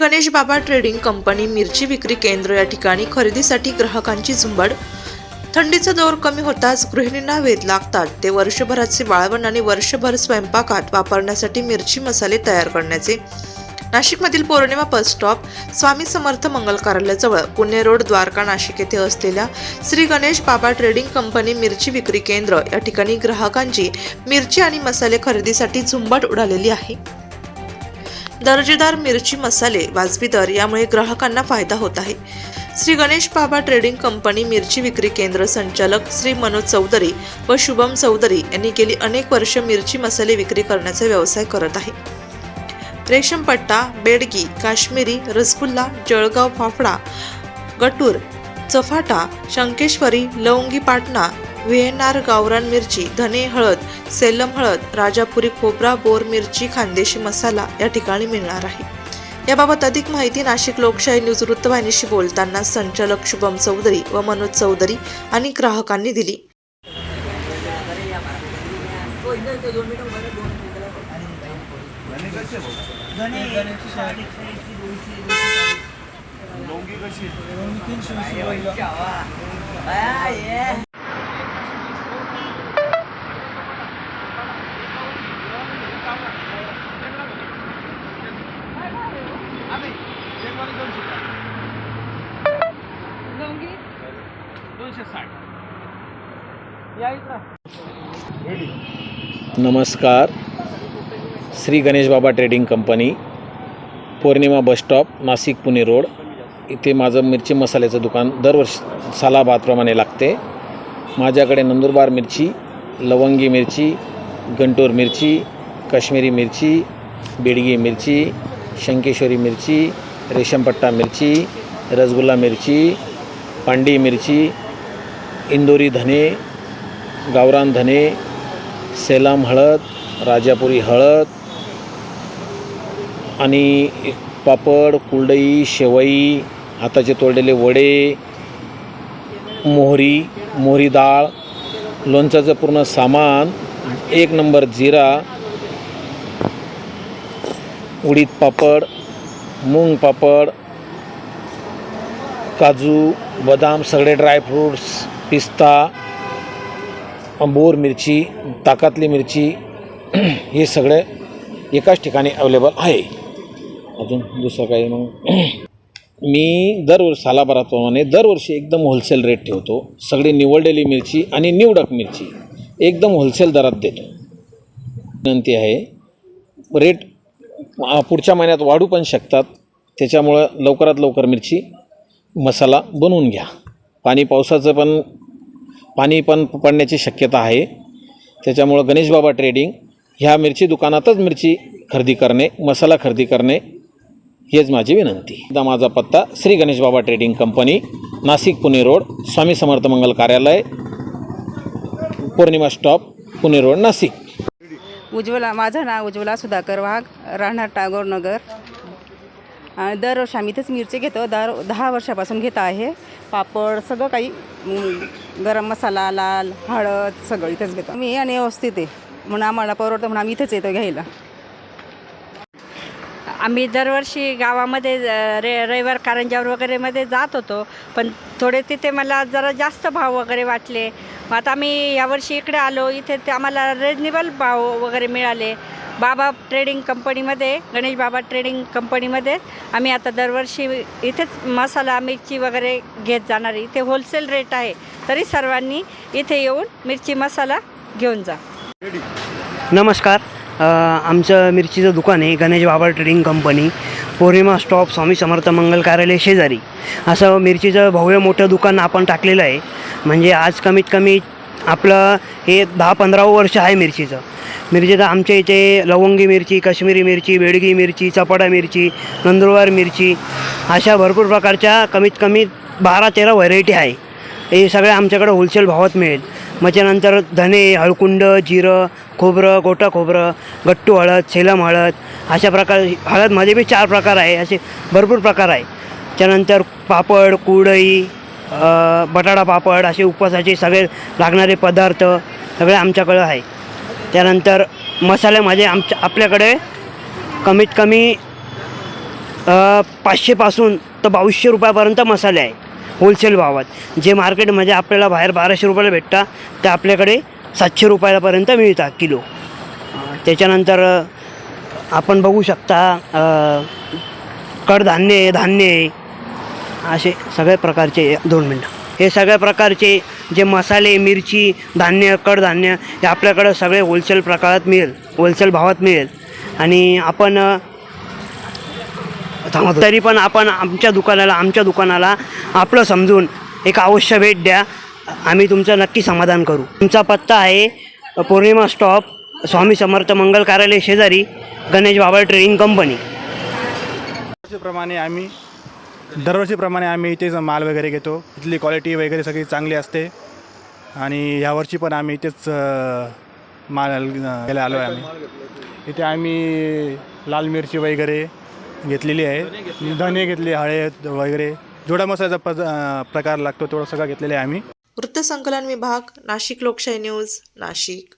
Ganesh Baba trading company मिरची विक्री केंद्र या ठिकाणी खरेदीसाठी ग्राहकांची झुंबड. थंडीचा जोर कमी होताच गृहिणींना वेध लागतात. ते वर्षभराचे वाळवण आणि वर्षभर स्वयंपाकात वापरण्यासाठी मिरची मसाले तयार करण्याचे. नाशिकमधील पौर्णिमा बस स्टॉप स्वामी समर्थ मंगल कार्यालयाजवळ पुणे रोड द्वारका नाशिक येथे असलेल्या श्री गणेश बाबा ट्रेडिंग कंपनी मिरची विक्री केंद्र या ठिकाणी ग्राहकांची मिरची आणि मसाले खरेदीसाठी झुंबड उडालेली आहे. दर्जेदार मिरची मसाले वाजवी दर यामुळे ग्राहकांना फायदा होत आहे. श्री गणेश बाबा ट्रेडिंग कंपनी मिरची विक्री केंद्र संचालक श्री मनोज चौधरी व शुभम चौधरी यांनी गेली अनेक वर्ष मिरची मसाले विक्री करण्याचा व्यवसाय करत आहे. रेशमपट्टा बेडगी काश्मीरी रसगुल्ला जळगाव फाफडा गटूर चफाटा शंकेश्वरी लवंगी पाटणा व्हिएनआर गावरान मिरची धने हळद सेलम हळद राजापुरी खोबरा बोर मिरची खानदेशी मसाला या ठिकाणी मिळणार आहे. याबाबत अधिक माहिती नाशिक लोकशाही न्यूज वृत्तवाहिनीशी बोलताना संचालक शुभम चौधरी व मनोज चौधरी आणि ग्राहकांनी दिली. लवंगी कशी दोनशे नमस्कार. Shri Ganesh Baba trading company Pournima bus stop Nashik Pune road. इथे माझं मिरची मसाल्याचं दुकान दरवर्षी सालाबादप्रमाणे लागते. माझ्याकडे नंदुरबार मिरची लवंगी मिरची गंटोर मिरची काश्मीरी मिरची बेडगी मिरची शंकेश्वरी मिरची रेशमपट्टा मिरची रसगुल्ला मिरची पांडी मिरची इंदोरी धने गावरान धने सेलाम हळद राजापुरी हळद आणि पापड कुलडई शेवई हाताचे तोडलेले वडे मोहरी मोहरी डाळ लोणचाचं पूर्ण सामान एक नंबर जिरा उडीद पापड मूग पापड काजू बदाम सगळे ड्रायफ्रूट्स पिस्ता बोर मिरची ताकातली मिरची हे सगळं एकाच ठिकाणी अवेलेबल आहे. अजून दुसरं काही मग मी दरवर्षी सालाबाराप्रमाणे दरवर्षी एकदम होलसेल रेट ठेवतो. सगळी निवडलेली मिरची आणि निवडक मिरची एकदम होलसेल दरात देतो. विनंती आहे रेट पुढच्या महिन्यात वाढू पण शकतात. त्याच्यामुळं लवकरात लवकर मिरची मसाला बनवून घ्या. पाणी पावसाचं पण पाणी पण पडण्याची शक्यता आहे. त्याच्यामुळं गणेशबाबा ट्रेडिंग ह्या मिरची दुकानातच मिरची खरेदी करणे मसाला खरेदी करणे हेच माझी विनंती. एकदा माझा पत्ता Shri Ganeshbaba trading company Nashik Pune road Swami Samarth मंगल कार्यालय पौर्णिमा स्टॉप पुणे रोड नाशिक. उज्ज्वला माझं नाव उज्ज्वला सुधाकर वाघ राहणार टागोर नगर. दरवर्षी आम्ही इथेच मिरची घेतो. दर दहा वर्षापासून घेत आहे. पापड सगळं काही गरम मसाला लाल हळद सगळं इथेच घेतो. मी आणि व्यवस्थित आहे. म्हणून आम्हाला परवडतं म्हणून आम्ही इथेच येतो घ्यायला. आम्ही दरवर्षी गावामध्ये रे रविवार कारंजावर वगैरेमध्ये जात होतो. पण थोडे तिथे मला जरा जास्त भाव वगैरे वाटले. मग आता आम्ही यावर्षी इकडे आलो. इथे ते आम्हाला रिजनेबल भाव वगैरे मिळाले. बाबा ट्रेडिंग कंपनीमध्ये गणेश बाबा ट्रेडिंग कंपनीमध्ये. आम्ही आता दरवर्षी इथेच मसाला मिरची वगैरे घेत जाणार इथे होलसेल रेट आहे. तरी सर्वांनी इथे येऊन मिरची मसाला घेऊन जा. नमस्कार. आमचं मिरचीचं दुकान आहे Ganesh Baba trading company. Pournima stop Swami Samarth मंगल कार्यालय शेजारी. असं मिरचीचं भव्य मोठं दुकान आपण टाकलेलं आहे. म्हणजे आज कमीत कमी आपलं हे दहा पंधरा वर्ष आहे मिरचीचं. मिरचीचं आमच्या इथे लवंगी मिरची काश्मीरी मिरची बेडगी मिरची चपाटा मिरची नंदुरबार मिरची अशा भरपूर प्रकारच्या कमीत कमी बारा तेरा व्हरायटी आहे. हे सगळ्या आमच्याकडे होलसेल भावात मिळेल. मग त्यानंतर धने हळकुंड जिरं खोबरं गोटा खोबरं गट्टू हळद सेलम हळद अशा प्रकार हळदमध्ये बी चार प्रकार आहे असे भरपूर प्रकार आहे. त्यानंतर पापड कुडई बटाटा पापड असे उपवासाचे सगळे लागणारे पदार्थ सगळे आमच्याकडं आहे. त्यानंतर मसाल्यामध्ये आमच्या आपल्याकडे कमीत कमी पाचशेपासून तर बावीसशे रुपयापर्यंत मसाले आहे होलसेल भावात. जे मार्केटमध्ये आपल्याला बाहेर बाराशे रुपयाला भेटतात ते आपल्याकडे सातशे रुपयापर्यंत मिळतात किलो. त्याच्यानंतर आपण बघू शकता कडधान्ये कडधान्य आहे, धान्य आहे असे सगळ्या प्रकारचे दोन मिनटं. हे सगळ्या प्रकारचे जे मसाले मिरची धान्य कडधान्य हे आपल्याकडं सगळे होलसेल प्रकारात मिळेल होलसेल भावात मिळेल. आणि आपण तरी पण आपण आमच्या दुकानाला आमच्या दुकानाला आपलं समजून एक अवश्य भेट द्या. आम्ही तुमचं नक्की समाधान करू. तुमचा पत्ता आहे पौर्णिमा स्टॉप स्वामी समर्थ मंगल कार्यालय शेजारी गणेश बाबा ट्रेडिंग कंपनी दरवर्षीप्रमाणे आम्ही दरवर्षीप्रमाणे आम्ही इथेच माल वगैरे घेतो. इथली क्वालिटी वगैरे सगळी चांगली असते. आणि ह्यावर्षी पण आम्ही इथेच माल घ्यायला आलो आहे आम्ही. इथे आम्ही लाल मिरची वगैरे घेतलेली आहे. धने घेतले हळद वगैरे. जोडा मसाल्याचा पद प्रकार लागतो तेवढं सगळं घेतलेलं आहे आम्ही. वृत्तसंकलन विभाग नाशिक लोकशाही न्यूज नाशिक.